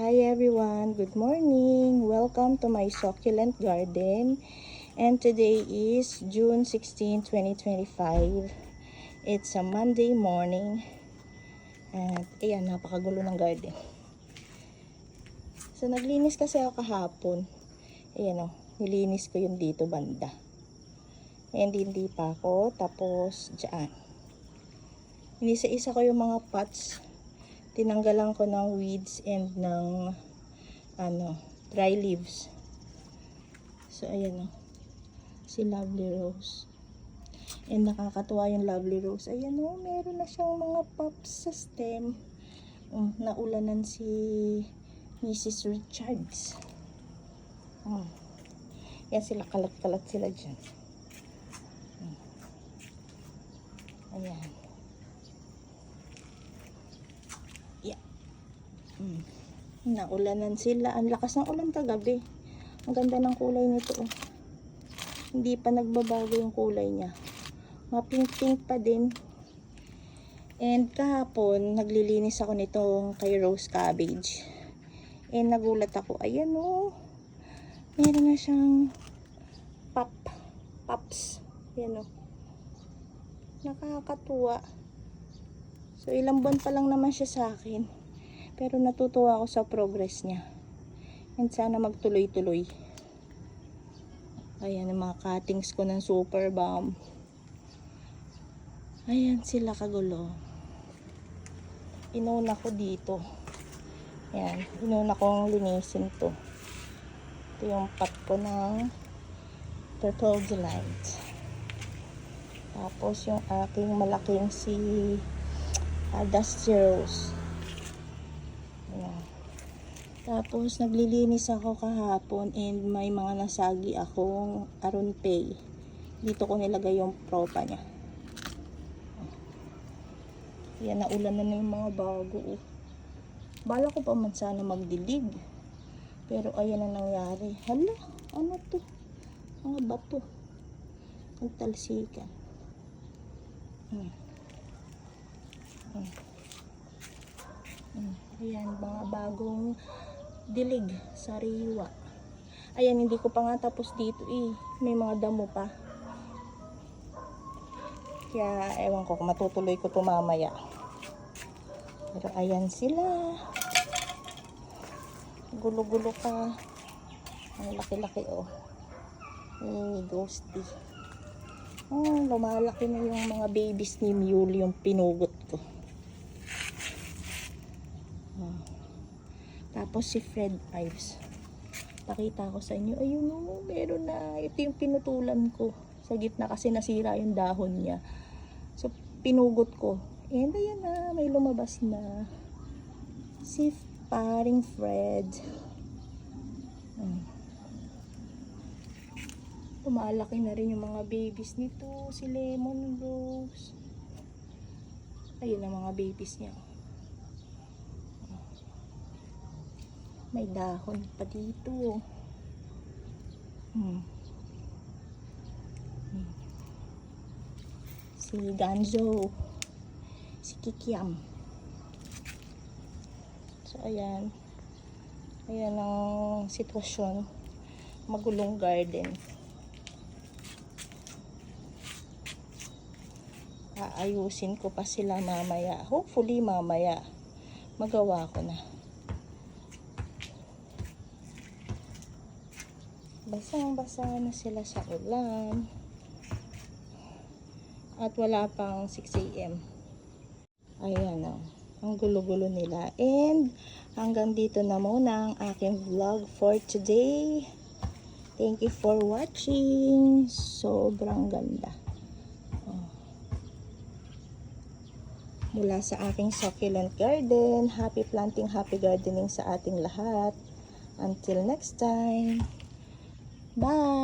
Hi everyone, good morning. Welcome to my succulent garden. And today is June 16, 2025. It's a Monday morning. At ayan, napakagulo ng garden. So naglinis kasi ako kahapon. Ayan o, nilinis ko yung dito banda. And hindi pa ako. Tapos dyan. Inisa-isa ko yung mga pots tinanggalan ko ng weeds and ng ano, dry leaves. So, ayan o. Si Lovely Rose. And nakakatuwa yung Lovely Rose. Ayan o, meron na siyang mga pops sa stem. Um, naulanan si Mrs. Richards. Oh. Yan sila, kalat-kalat sila dyan. Hmm. Ayan. Mm. Naulanan sila. Ang lakas ng ulan kagabi. Ang ganda ng kulay nito. Oh. Hindi pa nagbabago yung kulay niya. Mapink-pink pa din. And kahapon, naglilinis ako nitong kay rose cabbage. And nagulat ako. Ayan oh. Meron na siyang pop. Pops. Ayan oh. Nakakatuwa. So, ilang buwan pa lang naman siya sa akin. Pero natutuwa ako sa progress niya. And sana magtuloy-tuloy. Ayan ang mga cuttings ko ng super bomb. Ayan sila kagulo. Inuna ko dito. Ayan. Inuna kong linisin to. Ito yung pot ko ng purple delight. Tapos yung aking malaking si uh, dusty rose. Tapos, naglilinis ako kahapon and may mga nasagi akong aronpay. Dito ko nilagay yung propa niya. Yan, naulan na na yung mga bago. oh. Bala ko pa man sana magdilig. Pero ayan ang nangyari. Hala, ano to? Mga bato. Nagtalsikan. Hmm. Hmm. Hmm. Ayan, mga bagong dilig, sariwa. Ayan, hindi ko pa nga tapos dito eh. May mga damo pa. Kaya, ewan ko matutuloy ko to mamaya. Pero ayan sila. Gulo-gulo pa. Ang laki-laki oh. Eh, ghosty. Oh, lumalaki na yung mga babies ni Mule yung pinugot ko. Oh. Tapos si Fred Ives. Pakita ko sa inyo. Ayun o, meron na. Ito yung pinutulan ko. Sa gitna kasi nasira yung dahon niya. So, pinugot ko. And ayan na, may lumabas na. Si paring Fred. Hmm. Lumalaki na rin yung mga babies nito. Si Lemon Rose. Ayun ang mga babies niya. May dahon pa dito. Hmm. Hmm. Si Ganzo. Si Kikiam. So, ayan. Ayan ang sitwasyon. Magulong garden. Aayusin ko pa sila mamaya. Hopefully mamaya magawa ko na. Basang-basa na sila sa ulan. At wala pang 6 a.m. Ayan o. Ang gulo-gulo nila. And hanggang dito na muna ang aking vlog for today. Thank you for watching. Sobrang ganda. Oh. Mula sa aking succulent garden. Happy planting, happy gardening sa ating lahat. Until next time. Bye!